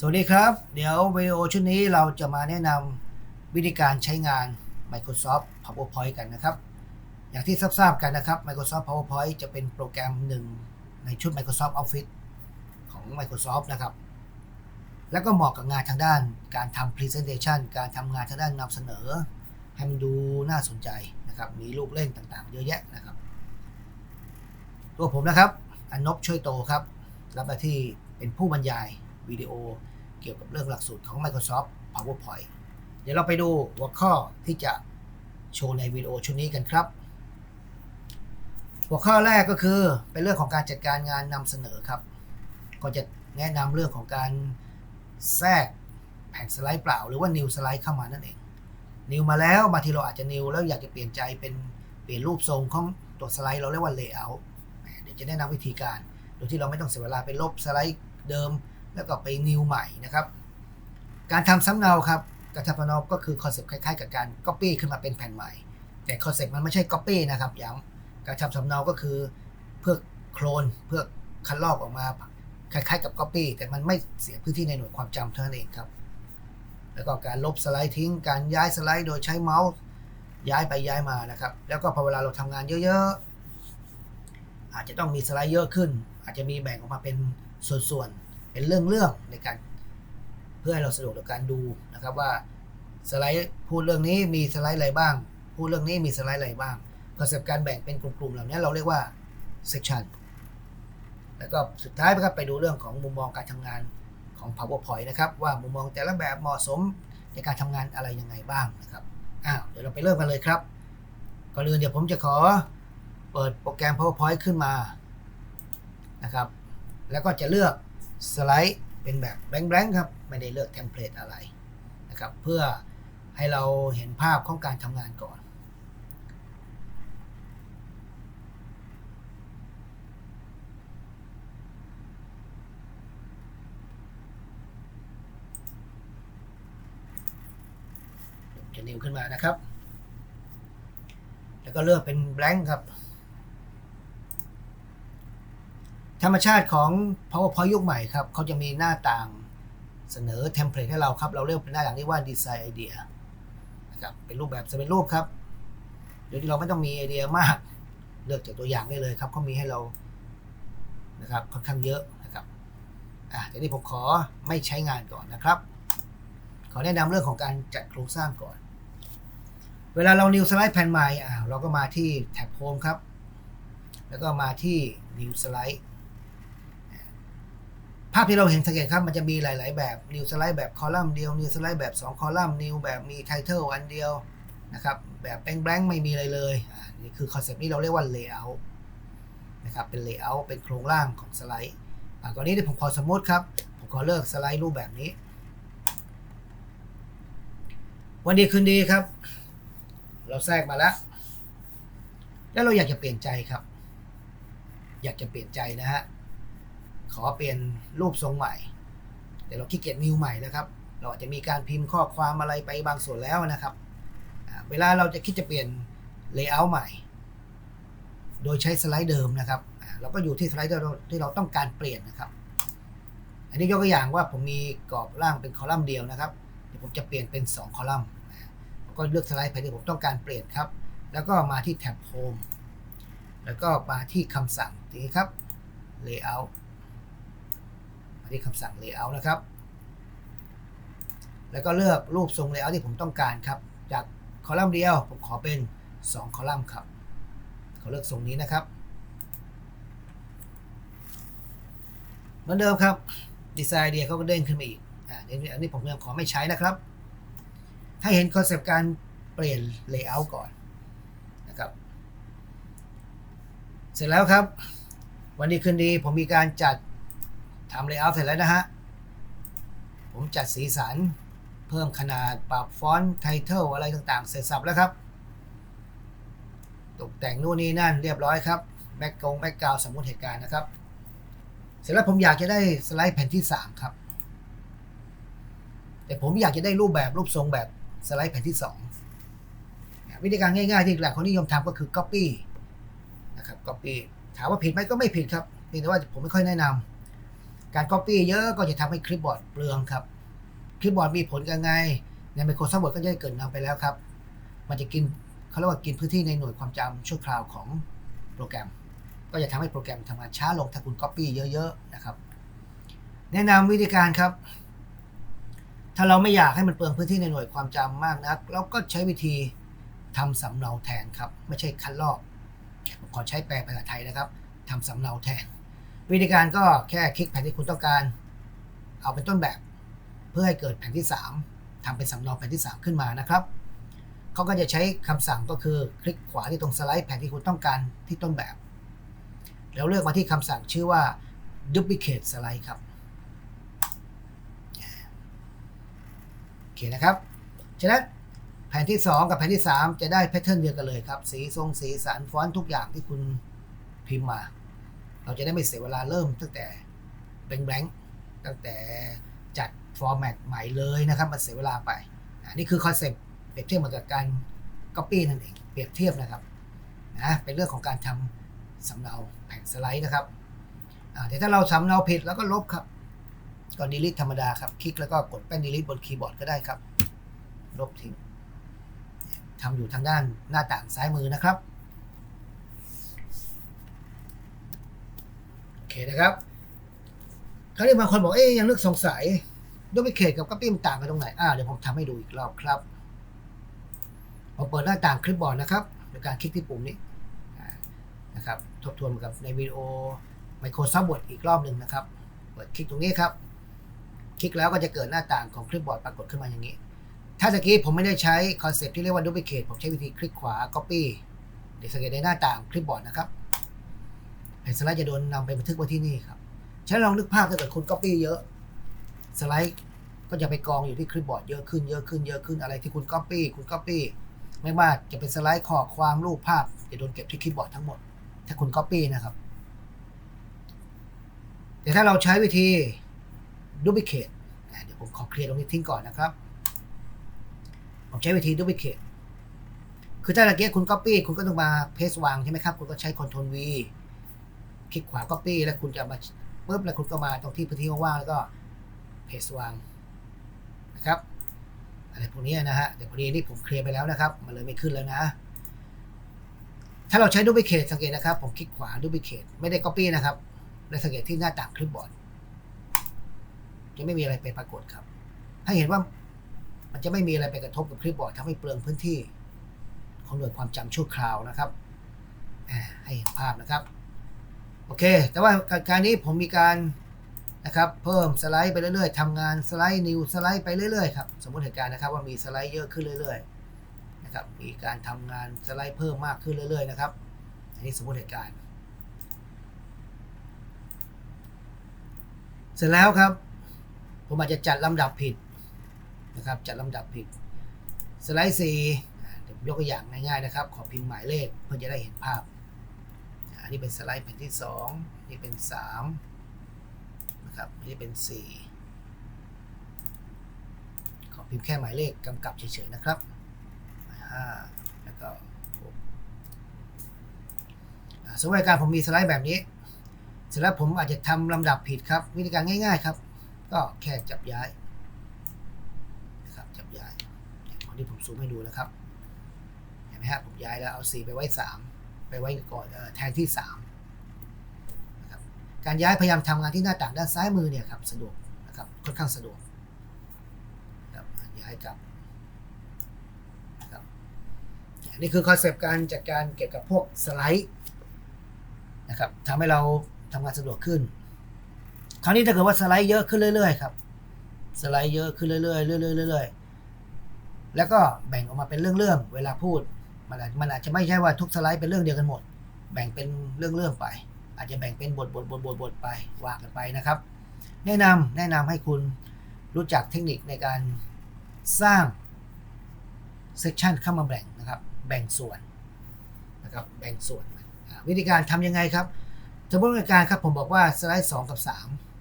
สวัสดีครับ เดี๋ยววิดีโอชุดนี้เราจะมาแนะนำวิธีการใช้งาน Microsoft PowerPoint กันนะครับ อย่างที่ทราบกันนะครับ Microsoft PowerPoint จะเป็นโปรแกรมหนึ่งในชุด Microsoft Office ของ Microsoft นะครับ แล้วก็เหมาะกับงานทางด้านการทำ Presentation การทำงานทางด้านนำเสนอ ให้มันดูน่าสนใจนะครับ มีลูกเล่นต่างๆ เยอะแยะนะครับ ตัวผมนะครับ อนนบช่วยโตครับ รับหน้าที่เป็นผู้บรรยายวิดีโอ เกี่ยวกับเรื่องหลักสูตรของ Microsoft PowerPoint เดี๋ยวเราไปดูหัวข้อที่จะโชว์ในวิดีโอชุดนี้กันครับ หัวข้อแรกก็คือเป็นเรื่องของการจัดการงานนำเสนอครับ ก็จะแนะนำเรื่องของการแทรกแผ่นสไลด์เปล่า หรือว่า new สไลด์เข้ามานั่นเอง นิวมาแล้วบางทีเราอาจจะนิวแล้วอยากจะเปลี่ยนใจเป็นเปลี่ยนรูปทรงของตัวสไลด์เราเรียกว่า layout เดี๋ยวจะแนะนำวิธีการ โดยที่เราไม่ต้องเสียเวลาไปลบสไลด์เดิม แล้วก็ไปนิวใหม่นะครับ การทำซ้ำเนาครับการทำซ้ำเนาก็คือคอนเซปต์คล้ายๆ กับการ Copy ขึ้นมาเป็นแผ่นใหม่ แต่คอนเซปต์มันไม่ใช่ Copy นะครับย้ำการทำสำเนาก็คือเพื่อโคลนเพื่อคัดลอกออกมาคล้ายๆกับ Copy แต่มันไม่เสียพื้นที่ในหน่วยความจำเท่านั้นเองครับแล้วก็การลบสไลด์ทิ้ง การย้ายสไลด์โดยใช้เมาส์ย้ายไปย้ายมานะครับ แล้วก็พอเวลาเราทำงานเยอะๆอาจจะต้องมีสไลด์เยอะขึ้น อาจจะมีแบ่งออกมาเป็นส่วนๆ เป็นเรื่องๆในการเพื่อให้เราสะดวกต่อการดูนะครับว่าสไลด์พูดเรื่องนี้มีสไลด์อะไรบ้าง พูดเรื่องนี้มีสไลด์อะไรบ้างคอนเซปต์การแบ่งเป็นกลุ่มๆเหล่านี้เราเรียกว่า section แล้วก็สุดท้ายนะครับไปดูเรื่องของมุมมองการทำงานของ PowerPoint นะครับว่ามุมมองแต่ละแบบเหมาะสมในการทำงานอะไรยังไงบ้างนะครับอ้าวเดี๋ยวเราไปเริ่มกันเลยครับก่อนอื่นเดี๋ยวผมจะขอเปิดโปรแกรม PowerPoint ขึ้นมานะครับ แล้วก็จะเลือก สไลด์เป็นแบบแบงค์ๆครับ ไม่ได้เลือกเทมเพลตอะไรนะครับ เพื่อให้เราเห็นภาพของการทำงานก่อน จะนิวขึ้นมานะครับ แล้วก็เลือกเป็น blank ครับ ธรรมชาติของ PowerPoint ยุคใหม่ครับเขาจะมีหน้าต่างเสนอเทมเพลตให้เราครับ เราเรียกเป็นหน้าต่างที่ว่า Design Idea นะครับเป็นรูปแบบสำเร็จรูปครับโดยที่เราไม่ต้องมีไอเดียมาก เลือกจากตัวอย่างได้เลยครับเขามีให้เรานะครับค่อนข้างเยอะนะครับอะทีนี้ผมขอไม่ใช้งานก่อนนะครับ ขอแนะนำเรื่องของการจัดโครงสร้างก่อน เวลาเรา new slide แผ่นใหม่อ่าเราก็มาที่แท็บ home ครับ แล้วก็มาที่ new slide ภาพที่เราเห็นสังเกตครับมันจะมีหลาย ๆ แบบ new slide แบบคอลัมน์เดียว new slide แบบ2คอลัมน์ new แบบมี title อันเดียวนะครับแบบ blank ๆไม่มีอะไรเลยนี่คือคอนเซปต์นี้เราเรียกว่า layout นะครับเป็น layout เป็นโครงร่างของสไลด์ก่อนนี้เดี๋ยวผมขอสมมติครับ ผมขอเลิกสไลด์รูปแบบนี้ วันดีคืนดีครับ เราแทรกมาแล้ว แล้วเราอยากจะเปลี่ยนใจครับ อยากจะเปลี่ยนใจนะฮะ ขอเปลี่ยนรูปทรงใหม่ แต่เราขี้เกียจนิวใหม่นะครับ เราอาจจะมีการพิมพ์ข้อความอะไรไปบางส่วนแล้วนะครับ เวลาเราจะคิดจะเปลี่ยนเลเยอร์ใหม่ โดยใช้สไลด์เดิมนะครับ เราก็อยู่ที่สไลด์ที่เราต้องการเปลี่ยนนะครับ อันนี้ยกตัวอย่างว่าผมมีกรอบร่างเป็นคอลัมน์เดียวนะครับ เดี๋ยวผมจะเปลี่ยนเป็น 2 คอลัมน์ผมก็เลือกสไลด์แผ่นที่ผมต้องการเปลี่ยนครับ แล้วก็มาที่แท็บ Home แล้วก็มาที่คำสั่งทีนี้ครับ Layout มาที่คำสั่ง Layout นะครับ แล้วก็เลือกรูปทรง Layout ที่ผมต้องการครับ จากคอลัมน์เดียวผมขอเป็น 2 คอลัมน์ครับ ขอเลือกทรงนี้นะครับ เหมือนเดิมครับ ดีไซน์เดียเขาก็เด้งขึ้นมาอีก อ่าอันนี้อันนี้ผมยังขอไม่ใช้นะครับ ให้เห็นคอนเซปต์การเปลี่ยน Layout ก่อนนะครับ เสร็จแล้วครับ วันดีคืนดีผมมีการจัด ทำ Layout เสร็จแล้วนะฮะ ผมจัดสีสัน เพิ่มขนาดปรับฟอนต์ไทเทลอะไรต่างๆ เสร็จสับแล้วครับ ตกแต่งนู่นนี่นั่นเรียบร้อยครับแบ็กกงแบ็กกราวสมมติเหตุการณ์นะครับ เสร็จแล้วผมอยากจะได้สไลด์แผ่นที่ 3 ครับ แต่ผมอยากจะได้รูปแบบรูปทรงแบบสไลด์แผ่นที่ 2 วิธีการง่ายๆ ที่หลายคนนิยมทำก็คือ Copy นะครับ Copy ถามว่าผิดไหมก็ไม่ผิดครับเพียงแต่ว่าผมไม่ค่อยแนะนำ การ Copy เยอะก็จะทำให้คลิปบอร์ดเปลืองครับ คลิปบอร์ดมีผลยังไง ใน Microsoft ก็จะได้เกิดนำไปแล้วครับ มันจะกินเขาเรียกว่ากินพื้นที่ในหน่วยความจำชั่วคราวของโปรแกรม ก็จะทำให้โปรแกรมทำงานช้าลงถ้าคุณ Copy เยอะๆนะครับ แนะนำวิธีการครับ ถ้าเราไม่อยากให้มันเปลืองพื้นที่ในหน่วยความจำมากนัก เราก็ใช้วิธีทำสำเนาแทนครับ ไม่ใช่คัดลอกผมขอใช้แปลภาษาไทยนะครับทำสำเนาแทน วิธีการก็แค่คลิกแผ่นที่คุณต้องการ เอาเป็นต้นแบบ เพื่อให้เกิดแผ่นที่ 3ทำเป็นสำเนาแผ่นที่ 3 ขึ้นมานะครับเขาก็จะใช้คำสั่งก็คือคลิกขวาที่ตรงสไลด์แผ่นที่คุณต้องการที่ต้นแบบ แล้วเลือกมาที่คำสั่งชื่อว่า duplicate slide ครับโอเคนะครับฉะนั้นแผ่นที่ 2 กับแผ่นที่ 3 จะได้แพทเทิร์นเดียวกันเลยครับ สีทรงสีสันฟอนต์ทุกอย่างที่คุณพิมพ์มา เราจะได้ไม่เสียเวลาเริ่มตั้งแต่แบงแบงตั้งแต่จัดฟอร์แมตใหม่เลยนะครับมันเสียเวลาไปอันนี้คือคอนเซ็ปต์เปรียบเทียบเหมือนกับการ Copy นั่นเองเปรียบเทียบนะครับนะเป็นเรื่องของการทำสำเนาแผ่นสไลด์นะครับแต่ถ้าเราสำเนาผิดแล้วก็ลบครับก็ delete ธรรมดาครับ คลิกแล้วก็กดแป้น delete บนคีย์บอร์ดก็ได้ครับ ลบทิ้งทำอยู่ทางด้านหน้าต่างซ้ายมือนะครับ โอเค นะครับคราวนี้บางคนบอกเอ๊ยยังนึกสงสัยดูไปเขตกับกัปปี้มันต่างกันตรงไหนอ่าเดี๋ยวผมทำให้ดูอีกรอบครับผมเปิดหน้าต่างคลิปบอร์ดนะครับโดยการคลิกที่ปุ่มนี้นะครับทบทวนกับในวิดีโอ Microsoft Word อีกรอบหนึ่งนะครับ เปิดคลิกตรงนี้ครับ คลิกแล้วก็จะเกิดหน้าต่างของคลิปบอร์ดปรากฏขึ้นมาอย่างนี้ ถ้าตะกี้ผมไม่ได้ใช้คอนเซปต์ที่เรียกว่า duplicate ผมใช้วิธีคลิกขวา copy เดี๋ยวสังเกตในหน้าต่างคลิปบอร์ดนะครับ นสไลด์จะโดนนำไปบันทึกไว้ที่นี่ครับฉันลองนึกภาพถ้าเกิดคุณ copy เยอะสไลด์ก็จะไปกองอยู่ที่คลิปบอร์ดเยอะขึ้นเยอะขึ้นเยอะขึ้นอะไรที่คุณ copy คุณ copy ไม่ว่าจะเป็นสไลด์ข้อความรูปภาพจะโดนเก็บที่คลิปบอร์ดทั้งหมด ถ้าคุณ copy นะครับ แต่ถ้าเราใช้วิธี duplicate เดี๋ยวผมขอเคลียร์ตรงนี้ทิ้งก่อนนะครับผมใช้วิธี duplicate คือถ้าตะเกียคุณ copy คุณก็ต้องมา paste วางใช่ไหมครับ คุณก็ใช้ Ctrl V คลิกขวา copy แล้วคุณจะมาปุ๊บแล้วคุณก็มาตรงที่พื้นที่ว่างๆแล้วก็ paste วางนะครับอะไรพวกนี้นะฮะเดี๋ยวพอดีนี่ผมเคลียร์ไปแล้วนะครับ มันเลยไม่ขึ้นแล้วนะ ถ้าเราใช้ duplicate สังเกตนะครับ ผมคลิกขวา duplicate ไม่ได้ copy นะครับและสังเกตที่หน้าต่างคลิปบอร์ดจะไม่มีอะไรไปปรากฏครับให้เห็นว่ามันจะไม่มีอะไรไปกระทบกับคลิปบอร์ดทำให้เปลืองพื้นที่ของหน่วยความจำชั่วคราวนะครับให้เห็นภาพนะครับ โอเค แต่ว่าการนี้ผมมีการนะครับเพิ่มสไลด์ไปเรื่อยๆทำงานสไลด์นิวสไลด์ไปเรื่อยๆครับสมมติเหตุการณ์นะครับว่ามีสไลด์เยอะขึ้นเรื่อยๆนะครับมีการทำงานสไลด์เพิ่มมากขึ้นเรื่อยๆนะครับอันนี้สมมติเหตุการณ์ เสร็จแล้วครับ ผมอาจจะจัดลำดับผิดนะครับจัดลำดับผิดสไลด์สี่ยกตัวอย่างง่ายๆนะครับ ขอพิมพ์หมายเลขเพื่อจะได้เห็นภาพ นนี้เป็นสไลด์แผ่นที่สองนี่เป็นสามนะครับอันนี้เป็นสี่ขอพิมพ์แค่หมายเลขกำกับเฉยๆนะครับห้าแล้วก็หกสมมติการผมมีสไลด์แบบนี้ เสร็จแล้วผมอาจจะทำลำดับผิดครับ วิธีการง่าย ๆ ครับ ก็แค่จับย้ายนะครับจับย้ายตอนนี้ผมซูมให้ดูนะครับ เห็นไหมฮะผมย้ายแล้วเอา 4 ไปไว้ 3 ไปไว้ก่อนแทนที่3นะครับการย้ายพยายามทำงานที่หน้าต่างด้านซ้ายมือเนี่ยครับสะดวกนะครับค่อนข้างสะดวกครับย้ายกลับนะครับนนี่คือคอนเซปต์การจัดการเกี่ยวกับพวกสไลด์นะครับทำให้เราทำงานสะดวกขึ้น คราวนี้ถ้าเกิดว่าสไลด์เยอะขึ้นเรื่อยๆครับสไลด์เยอะขึ้นเรื่อยๆเรื่อยๆเรื่อยๆแล้วก็แบ่งออกมาเป็นเรื่องๆเวลาพูด มันอาจมันอาจจะไม่ใช่ว่าทุกสไลด์เป็นเรื่องเดียวกันหมด แบ่งเป็นเรื่องๆไป อาจจะแบ่งเป็นบทบทบทบทบทไปว่ากันไปนะครับ แนะนำแนะนำให้คุณรู้จักเทคนิคในการสร้างเซกชันเข้ามาแบ่งนะครับ แบ่งส่วนนะครับแบ่งส่วน วิธีการทำยังไงครับสมมติในการครับผมบอกว่าสไลด์ 2 กับ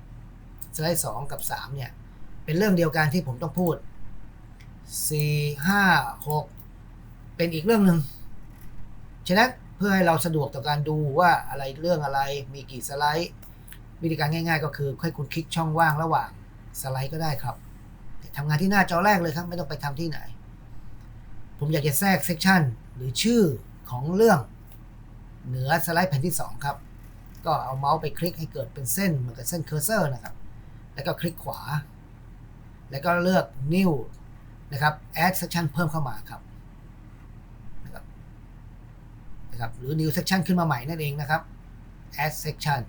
3 สไลด์ 2 กับ 3 เนี่ย เป็นเรื่องเดียวกันที่ผมต้องพูด 4 5 6 เป็นอีกเรื่องหนึ่งฉะนั้นเพื่อให้เราสะดวกต่อการดูว่าอะไรเรื่องอะไรมีกี่สไลด์ วิธีการง่าย ๆ ก็คือให้คุณคลิกช่องว่างระหว่างสไลด์ก็ได้ครับทำงานที่หน้าจอแรกเลยครับ ไม่ต้องไปทำที่ไหน ผมอยากจะแทรกเซกชันหรือชื่อของเรื่องเหนือสไลด์แผ่นที่ 2 ครับ ก็เอาเมาส์ไปคลิกให้เกิดเป็นเส้นเหมือนกับเส้นเคอร์เซอร์นะครับ แล้วก็คลิกขวา แล้วก็เลือก new นะครับ add section เพิ่มเข้ามาครับนะครับ นะครับ หรือ new section ขึ้นมาใหม่นั่นเองนะครับ add section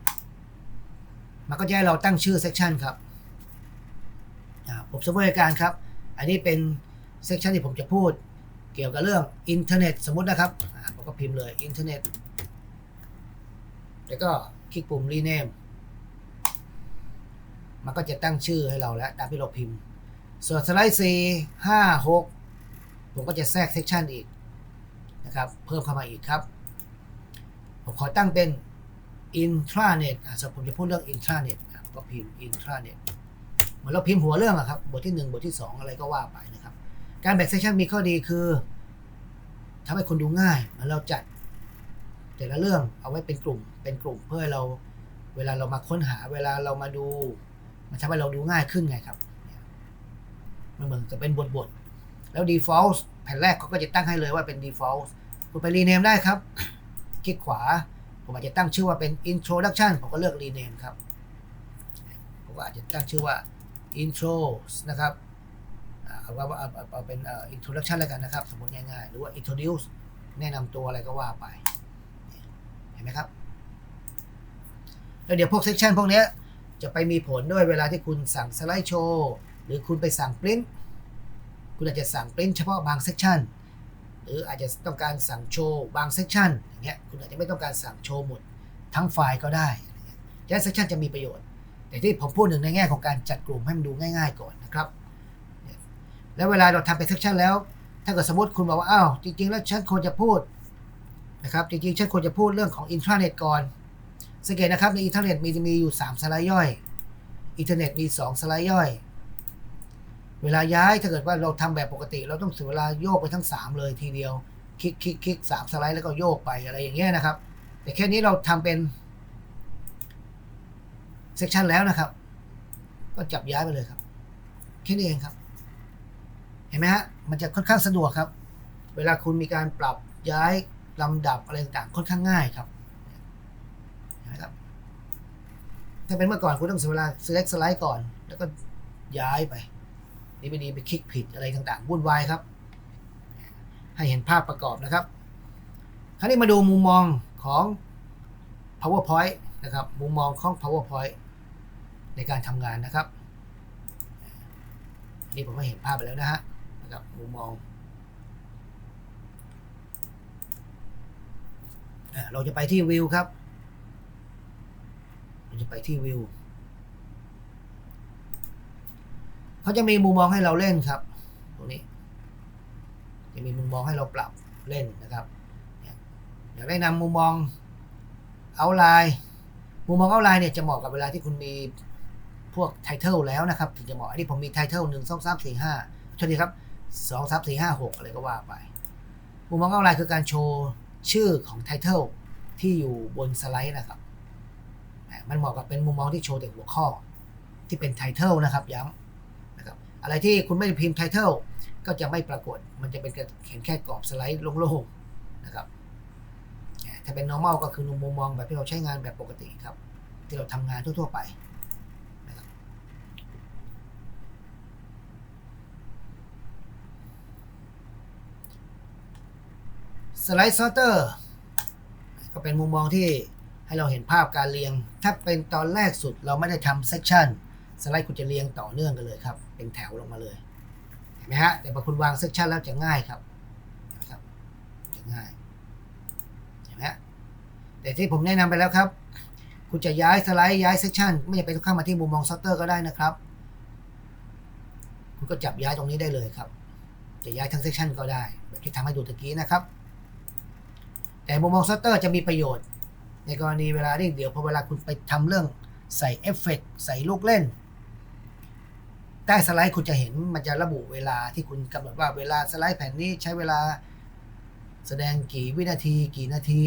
มันก็จะให้เราตั้งชื่อ section ครับผมสมมติการครับ อันนี้เป็น section ที่ผมจะพูดเกี่ยวกับเรื่องอินเทอร์เน็ตสมมตินะครับผมก็พิมพ์เลยอินเทอร์เน็ตแล้วก็คลิกปุ่ม rename มันก็จะตั้งชื่อให้เราแล้วตามที่เราพิมพ์ ส่วนสไลด์4 5 6 ผมก็จะแทรกเซกชันอีกนะครับ เพิ่มเข้ามาอีกครับ ผมขอตั้งเป็น intranet อะสมมติผมจะพูดเรื่อง intranet อะก็พิมพ์ intranet เหมือนเราพิมพ์หัวเรื่องอะครับ บทที่ 1 บทที่ 2 อะไรก็ว่าไปนะครับ การแบ่งเซกชันมีข้อดีคือทำให้คนดูง่ายเหมือนเราจัดแต่ละเรื่องเอาไว้เป็นกลุ่ม เป็นกลุ่มเพื่อเราเวลาเรามาค้นหาเวลาเรามาดู มันทำให้เราดูง่ายขึ้นไงครับมันเหมือนกับเป็นบทบทแล้ว default แผ่นแรกเขาก็จะตั้งให้เลยว่าเป็น default คุณไป rename ได้ครับ คลิกขวา ผมอาจจะตั้งชื่อว่าเป็น introduction ผมก็เลือก rename ครับ ผมก็อาจจะตั้งชื่อว่า intro นะครับเอาว่าเอาเอาเป็น introduction แล้วกันนะครับ สมมติง่ายๆ หรือว่า introduce แนะนำตัวอะไรก็ว่าไป เห็นไหมครับ แล้วเดี๋ยวพวก section พวกนี้จะไปมีผลด้วยเวลาที่คุณสั่งสไลด์โชว์ หรือคุณไปสั่งปริ้นคุณอาจจะสั่งปริ้นเฉพาะบางเซกชัน หรืออาจจะต้องการสั่งโชว์บางเซกชันอย่างเงี้ยคุณอาจจะไม่ต้องการสั่งโชว์หมดทั้งไฟล์ก็ได้อะไรเงี้ยดังนั้นเซกชันจะมีประโยชน์ แต่ที่ผมพูดถึงในแง่ของการจัดกลุ่มให้มันดูง่าย ๆ ก่อนนะครับ แล้วเวลาเราทำเป็นเซกชันแล้ว ถ้าเกิดสมมติคุณบอกว่าอ้าวจริง ๆ แล้วฉันควรจะพูดนะครับจริงๆฉันควรจะพูดเรื่องของอินทราเน็ตก่อนสังเกตนะครับในอินเทอร์เน็ตมีจะมีอยู่ 3 สไลด์ย่อย อินเทอร์เน็ตมี 2 สไลด์ย่อย เวลาย้ายถ้าเกิดว่าเราทำแบบปกติ เราต้องเสียเวลาโยกไปทั้ง 3 เลยทีเดียว คลิกคลิกคลิกสามสไลด์แล้วก็โยกไปอะไรอย่างเงี้ยนะครับ แต่แค่นี้เราทำเป็นเซกชันแล้วนะครับ ก็จับย้ายไปเลยครับ แค่นี้เองครับ เห็นไหมฮะมันจะค่อนข้างสะดวกครับ เวลาคุณมีการปรับย้ายลำดับอะไรต่างๆค่อนข้างง่ายครับเห็นไหมครับ ถ้าเป็นเมื่อก่อนคุณต้องเสียเวลา select สไลด์ก่อน แล้วก็ย้ายไป นี่ไม่ดีไปคลิกผิดอะไรต่างๆวุ่นวายครับ ให้เห็นภาพประกอบนะครับ คราวนี้มาดูมุมมองของ PowerPoint นะครับ มุมมองของ PowerPoint ในการทำงานนะครับ นี่ผมก็เห็นภาพไปแล้วนะฮะนะครับมุมมองเราจะไปที่วิวครับ เราจะไปที่วิว เขาจะมีมุมมองให้เราเล่นครับตรงนี้ จะมีมุมมองให้เราปรับเล่นนะครับอยากได้นำมุมมองเอาไลน์มุมมองเอาไลน์เนี่ยจะเหมาะกับเวลาที่คุณมีพวกไทเทลแล้วนะครับถึงจะเหมาะอันนี้ผมมีไทเทลหนึ่งสองสามสี่ห้าโทษทีครับสองสามสี่ห้าหกอะไรก็ว่าไป มุมมองเอาไลน์คือการโชว์ชื่อของไทเทลที่อยู่บนสไลด์นะครับ มันเหมาะกับเป็นมุมมองที่โชว์แต่หัวข้อที่เป็นไทเทลนะครับย้ำ อะไรที่คุณไม่ได้พิมพ์ไทเทลก็จะไม่ปรากฏ มันจะเป็นเห็นแค่กรอบสไลด์โล่งๆนะครับ ถ้าเป็น normal ก็คือมุมมองแบบที่เราใช้งานแบบปกติครับ ที่เราทำงานทั่วๆไปสไลด์ซอร์เตอร์ก็เป็นมุมมองที่ให้เราเห็นภาพการเรียง ถ้าเป็นตอนแรกสุดเราไม่ได้ทำเซ c ชัน สไลด์คุณจะเรียงต่อเนื่องกันเลยครับ เป็นแถวลงมาเลย เห็นไหมฮะ แต่พอคุณวางเซ c ชันแล้วจะง่ายครับนไหมครับจะง่ายเห็นไหมฮะแต่ที่ผมแนะนำไปแล้วครับ คุณจะย้ายสไลด์ย้ายเซ c ชันไม่จำเป็นต้องเข้ามาที่มุมมองซอร์เตอร์ก็ได้นะครับ คุณก็จับย้ายตรงนี้ได้เลยครับ จะย้ายทั้งเซ c ชันก็ได้แบบที่ทำให้ดูตะกี้นะครับ แต่มุมมองซอร์เตอร์จะมีประโยชน์ ในกรณีเวลาที่เดี๋ยวพอเวลาคุณไปทำเรื่องใส่เอฟเฟกต์ใส่ลูกเล่น ใต้สไลด์คุณจะเห็นมันจะระบุเวลาที่คุณกำหนดว่าเวลาสไลด์แผ่นนี้ใช้เวลาแสดงกี่วินาที กี่นาที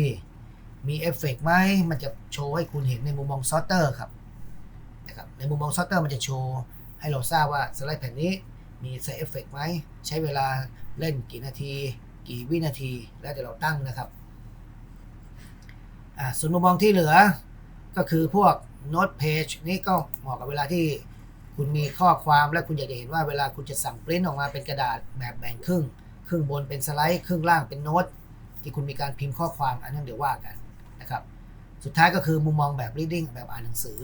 มีเอฟเฟกต์ไหมมันจะโชว์ให้คุณเห็นในมุมมองซอร์เตอร์ครับนะครับในมุมมองซอฟต์แวร์มันจะโชว์ให้เราทราบว่าสไลด์แผ่นนี้มีใส่เอฟเฟกไหมใช้เวลาเล่นกี่นาที กี่วินาที แล้วแต่เราตั้งนะครับอ่าส่วนมุมมองที่เหลือก็คือพวกโน้ตเพจนี่ก็เหมาะกับเวลาที่ คุณมีข้อความและคุณอยากจะเห็นว่าเวลาคุณจะสั่งปริ้นออกมาเป็นกระดาษแบบแบ่งครึ่ง ครึ่งบนเป็นสไลด์ ครึ่งล่างเป็นโน้ต ที่คุณมีการพิมพ์ข้อความอันนั้นเดี๋ยวว่ากันนะครับ สุดท้ายก็คือมุมมองแบบ reading แบบอ่านหนังสือ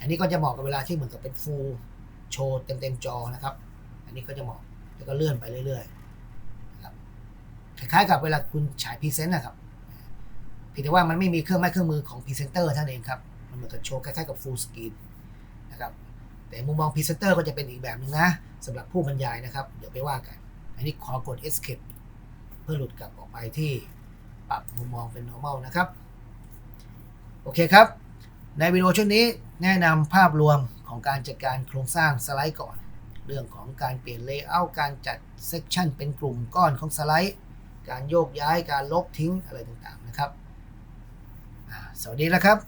อันนี้ก็จะเหมาะกับเวลาที่เหมือนกับเป็น full โชว์เต็มๆจอนะครับ อันนี้ก็จะเหมาะแล้วก็เลื่อนไปเรื่อยๆนะครับคล้ายๆกับเวลาคุณฉายพรีเซนต์นะครับเพียงแต่ว่ามันไม่มีเครื่องไม้เครื่องมือของพรีเซนเตอร์ท่านเองครับ มันเหมือนกับโชว์คล้ายๆกับ full screen นะครับ แต่มุมมองพรีเซนเตอร์ก็จะเป็นอีกแบบหนึ่งนะสำหรับผู้บรรยายนะครับ เดี๋ยวไปว่ากัน อันนี้ขอกด escape เพื่อหลุดกลับออกไปที่ปรับมุมมองเป็น normal นะครับ โอเคครับ ในวิดีโอช่วงนี้แนะนำภาพรวมของการจัดการโครงสร้างสไลด์ก่อน เรื่องของการเปลี่ยนเลเยอร์การจัดเซกชันเป็นกลุ่มก้อนของสไลด์ การโยกย้ายการลบทิ้งอะไรต่างๆนะครับสวัสดีแล้วครับ